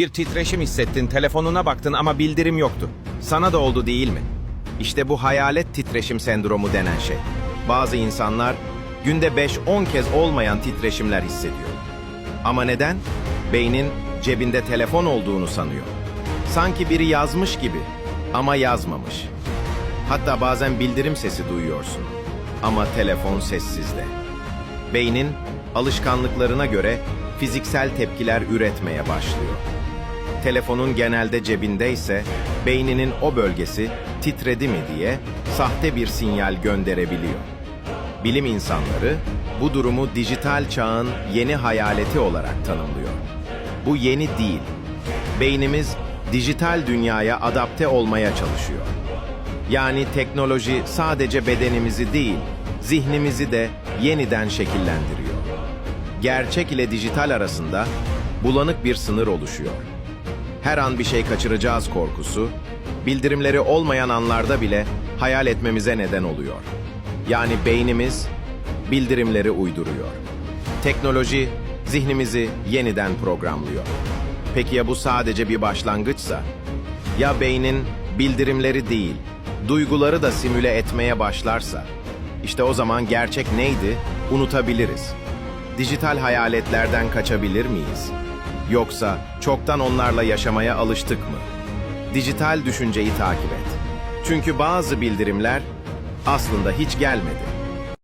Bir titreşim hissettin, telefonuna baktın ama bildirim yoktu. Sana da oldu değil mi? İşte bu hayalet titreşim sendromu denen şey. Bazı insanlar günde 5-10 kez olmayan titreşimler hissediyor. Ama neden? Beynin cebinde telefon olduğunu sanıyor. Sanki biri yazmış gibi ama yazmamış. Hatta bazen bildirim sesi duyuyorsun ama telefon sessizde. Beynin alışkanlıklarına göre fiziksel tepkiler üretmeye başlıyor. Telefonun genelde cebindeyse beyninin o bölgesi titredi mi diye sahte bir sinyal gönderebiliyor. Bilim insanları bu durumu dijital çağın yeni hayaleti olarak tanımlıyor. Bu yeni değil. Beynimiz dijital dünyaya adapte olmaya çalışıyor. Yani teknoloji sadece bedenimizi değil, zihnimizi de yeniden şekillendiriyor. Gerçek ile dijital arasında bulanık bir sınır oluşuyor. Her an bir şey kaçıracağız korkusu, bildirimleri olmayan anlarda bile hayal etmemize neden oluyor. Yani beynimiz bildirimleri uyduruyor. Teknoloji zihnimizi yeniden programlıyor. Peki ya bu sadece bir başlangıçsa? Ya beynin bildirimleri değil, duyguları da simüle etmeye başlarsa? İşte o zaman gerçek neydi unutabiliriz. Dijital hayaletlerden kaçabilir miyiz? Yoksa çoktan onlarla yaşamaya alıştık mı? Dijital düşünceyi takip et. Çünkü bazı bildirimler aslında hiç gelmedi.